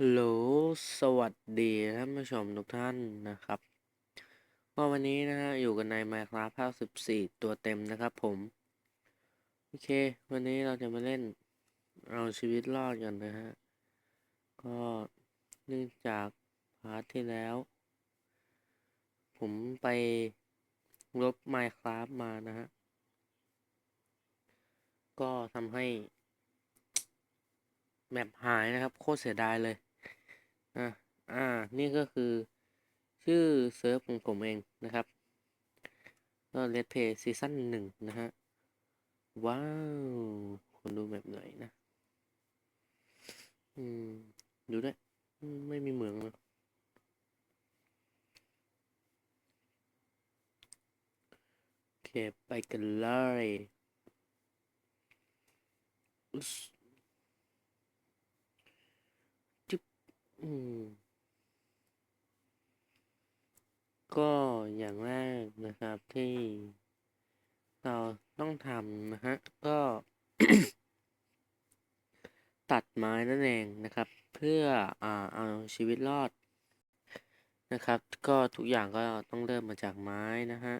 ฮัลโหลสวัสดีท่านผู้ชมทุกท่านนะครับก็วันนี้นะฮะอยู่กันใน Minecraft ภาค 14 ตัวเต็มนะครับผม โอเค วันนี้เราจะมาเล่นเอาชีวิตรอดกันนะฮะ ก็เนื่องจากพาร์ทที่แล้ว ผมไปลบ Minecraft มานะฮะ ก็ทำให้ แมปหายนะครับ โคตรเสียดายเลย อ่าอ่า นี่ก็คือ ชื่อเซิร์ฟของผมเองนะครับก็เลดเพย์ซีซั่นหนึ่งนะฮะ ว้าว คนดูแบบไหนนะ อืม ดูด้วย ไม่มีเหมืองนะโอเค ไปกันเลยอุ๊สจึ๊บ อืม ก็อย่างแรกนะครับที่เราต้องทำนะฮะ ก็ ตัดไม้นั่นเองนะครับ เพื่ออ่าเอาชีวิตรอดนะครับ ก็ทุกอย่างก็ต้องเริ่มมาจากไม้นะฮะ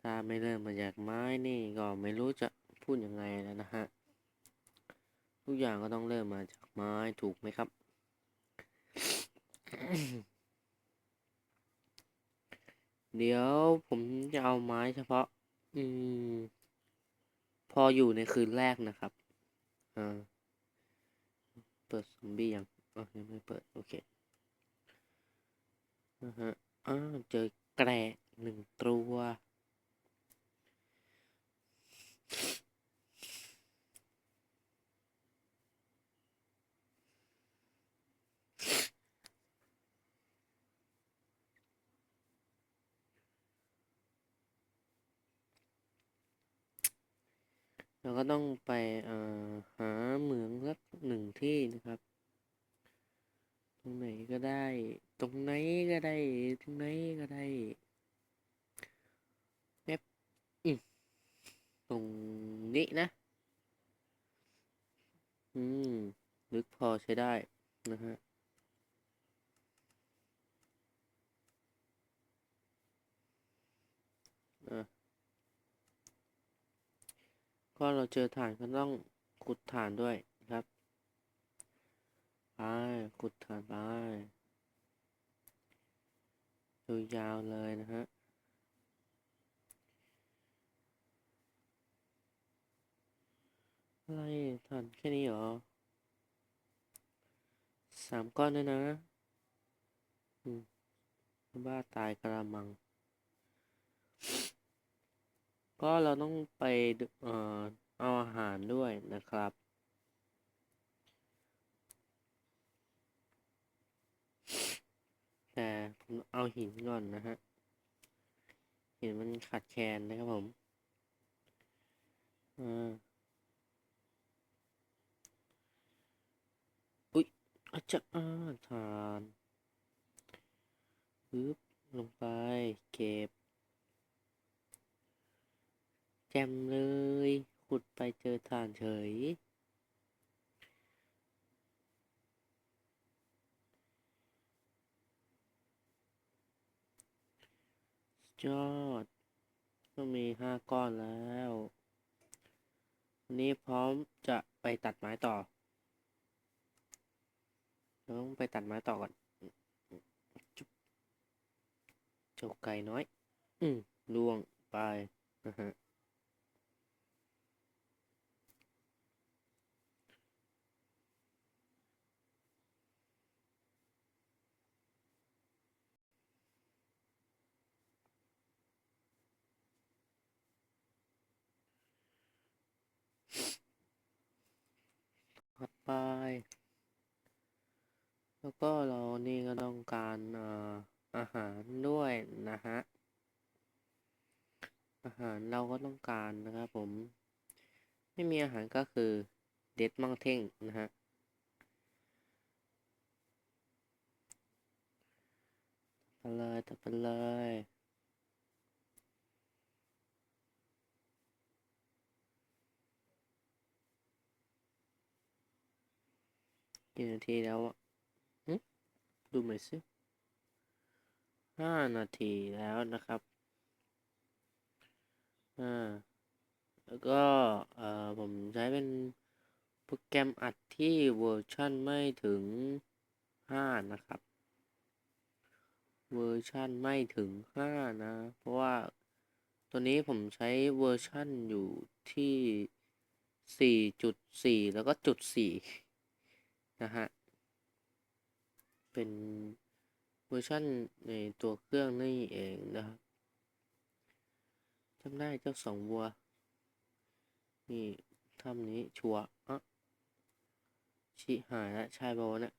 ถ้าไม่เริ่มมาจากไม้นี่ก็ไม่รู้จะพูดยังไงแล้วนะฮะ ทุกอย่างก็ต้องเริ่มมาจากไม้ถูกไหมครับ เดี๋ยวผมจะเอาไม้เฉพาะ อืม พออยู่ในคืนแรกนะครับ อ่า เปิดซอมบี้ยังอ๋อยังไม่เปิด โอเคนะฮะอ้าวเจอแกระหนึ่งตัว เราก็ต้องไปหาเหมืองสักหนึ่งที่นะครับ ตรงไหนก็ได้ ตรงไหนก็ได้ ตรงไหนก็ได้แป๊บอืมตรงนี้นะ อืม ลึกพอใช้ได้นะฮะอะ ก็เราเจอฐานก็ต้องขุดฐานด้วยครับ ไปขุดฐานไปดูยาวเลยนะฮะอะไรฐานแค่นี้เหรอสามก้อนด้วยนะ บ้าตายกระมัง ก็เราต้องไปเอ่อเอาอาหารด้วยนะครับ แต่ผมเอาหินก่อนนะฮะ หินมันขาดแคลนนะครับผมอ่าอุ๊ยอาจจะอ่าทานปึ๊บลงไปเก็บ แจมเลย ขุดไปเจอฐานเฉย ยอด ก็มีห้าก้อนแล้ววันนี้พร้อมจะไปตัดไม้ต่อเราต้องไปตัดไม้ต่อก่อนจุ๊บเจ้าไก่น้อย อืมล่วงไปนะฮะ ถัดไป แล้วก็เรานี่ก็ต้องการเอ่ออาหารด้วยนะฮะ อาหารเราก็ต้องการนะครับผม ไม่มีอาหารก็คือเด็ดมังเท่งนะฮะไปเลยตัดไปเลย กี่นาทีแล้วอะดูหน่อยสิห้านาทีแล้วนะครับอ่าแล้วก็เอ่อผมใช้เป็นโปรแกรมอัดที่เวอร์ชันไม่ถึงห้านะครับ เวอร์ชันไม่ถึงห้านะ เพราะว่าตัวนี้ผมใช้เวอร์ชันอยู่ที่สี่จุดสี่แล้วก็จุดสี่ นะฮะ เป็นเวอร์ชันในตัวเครื่องนี่เองนะครับจำได้เจ้าสองวัว นี่ทำนี้ชัวอะชิหายแล้วใช่ป่าวะเนี่ย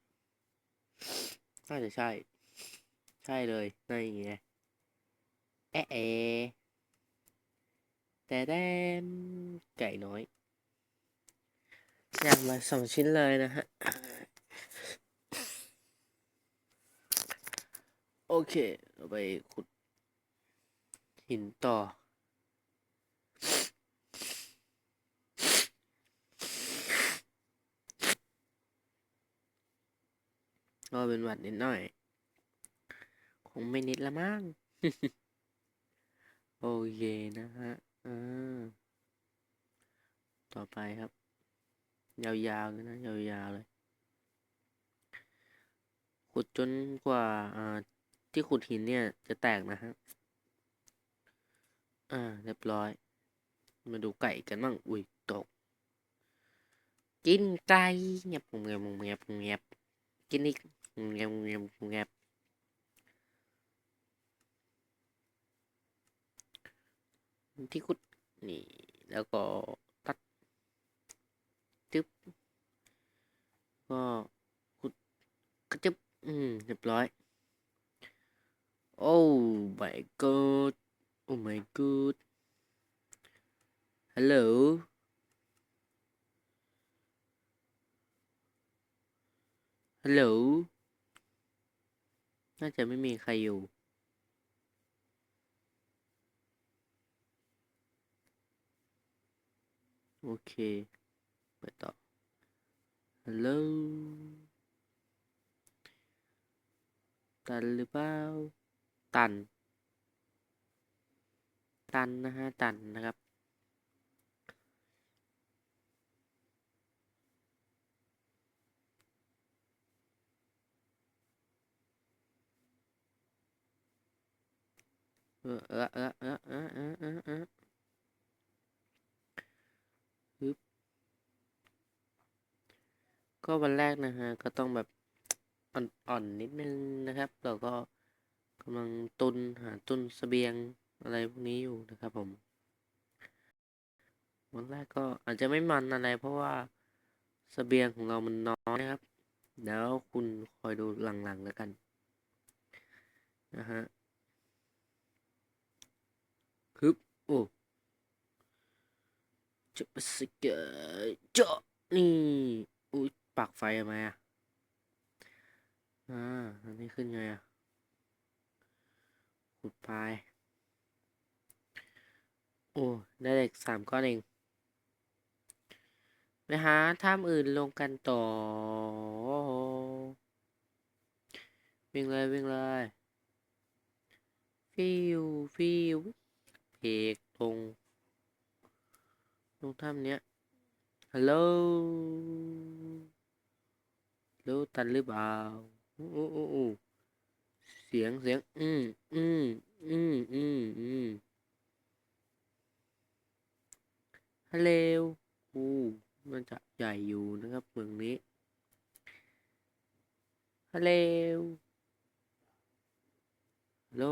น่าจะใช่ ใช่เลยนี่ไงแอะเอแต่แดมไก่น้อย อยางมาสองชิ้นเลยนะฮะ โอ เค เราไปขุดหินต่อ ก็เป็นหวัดนิดหน่อย คงไม่นิดละมั้ง โอเคนะฮะอ่าต่อไปครับ ยาวๆเลยนะ ยาวๆเลย ขุดจนกว่าอ่า ที่ขุดหินเนี่ยจะแตกนะฮะ อ่า เรียบร้อย มาดูไก่กันบ้าง อุ้ย ตก กินไก่เงียบเงียบเงียบเงียบกินอีกเงียบเงียบเงียบที่ขุดนี่ แล้วก็ตัดจึ๊บ ก็ขุดกระจึ๊บ อืม เรียบร้อย โอ้ my god โอ้ my god ฮัลโหลฮัลโหลน่าจะไม่มีใครอยู่ โอเคไปต่อฮัลโหลตันหรือเปล่า ตัน ตันนะฮะตันนะครับ เออเออเออเออเออเออเออเออฮึบก็วันแรกนะฮะ ก็ต้องแบบอ่อนๆนิดนึงนะครับเราก็ กำลังตุนหาตุนสเสบียงอะไรพวกนี้อยู่นะครับผมวันแรกก็อาจจะไม่มันอะไร เพราะว่าสเสบียงของเรามันน้อยนะครับแล้วคุณคอยดูหลังๆแล้วกันนะฮะฮึบโอ้จะไปสเกตเจาะนี่อุ้ยปักไฟทำไมอะอ่าอันนี้ขึ้นไงอะ ขุดไป โอ้ ได้เหล็กสามก้อนเอง ไปหาถ้ำอื่นลงกันต่อ วิ่งเลย วิ่งเลย ฟิว ฟิวเพกลงลงถ้ำเนี้ย ฮัลโหลฮัลโหลตันหรือเปล่าอู้อู้อู้ สียงเสียง อืมอืมอืมอืมอืมฮัลโหลอูมันจะใหญ่อยู่นะครับเมืองนี้ฮัลโหลฮัลโหล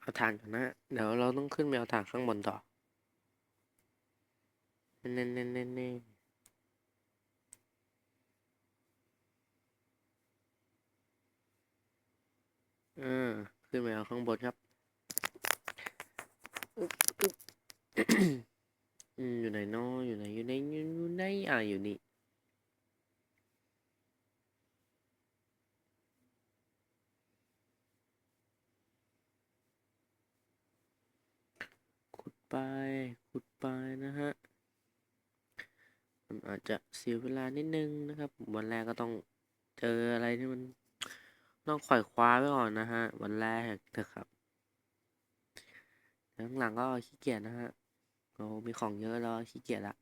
เอาถ่านก่อนนะเดี๋ยวเราต้องขึ้นไปเอาถ่านข้างบนต่อเน่เน่เน่เน่ อ่าขึ้นไปเอาข้างบนครับอยู่ไหนเนาะอยู่ไหนอยู่ไหนอยู่ไหนอ่าอยู่นี่ขุดไปขุดไปนะฮะมันอาจจะเสียเวลานิดนึงนะครับ วันแรกก็ต้องเจออะไรที่มัน ต้องขวอยคว้าไว้ก่อนนะฮะ วันแรกนะครับแล้วหลังก็ขี้เกียจนะฮะเรามีของเยอะแล้วขี้เกียจละ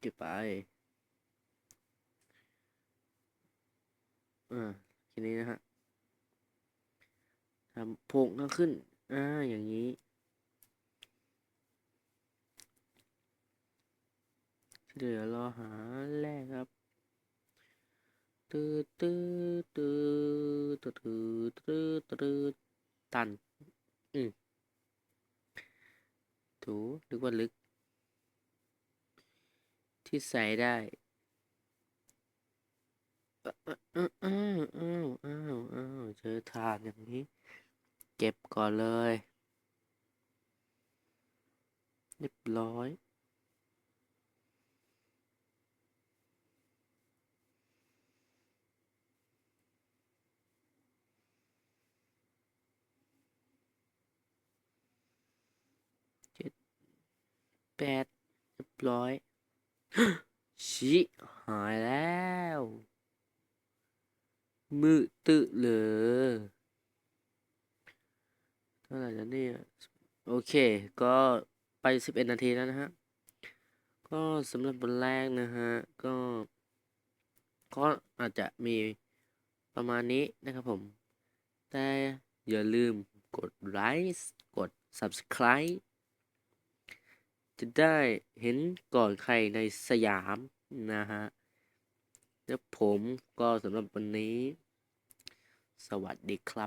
เก็บไปอ่าทีนี้นะฮะทำโพกนั่งขึ้นอ่าอย่างนี้เดี๋ยวรอหาแรกครับ ตืดตืดตืดตืดตืดตืดตัน อืมถูลึกว่าลึก ที่ใส่ได้อ้าวอ้าวอ้าวอ้าวอ้าวเจอถาดอย่างนี้ เก็บก่อนเลย เรียบร้อย แปดเรียบร้อยชิหายแล้ว มือตึเลยเท่าไหร่แล้วเนี่ยโอเค ก็ไปสิบเอ็ดนาทีแล้วนะฮะ ก็สำหรับวันแรกนะฮะ ก็ ก็อาจจะมีประมาณนี้นะครับผม แต่อย่าลืมกดไลค์กด subscribe จะได้เห็นก่อนใครในสยามนะฮะ แล้วผมก็สำหรับวันนี้ สวัสดีครับ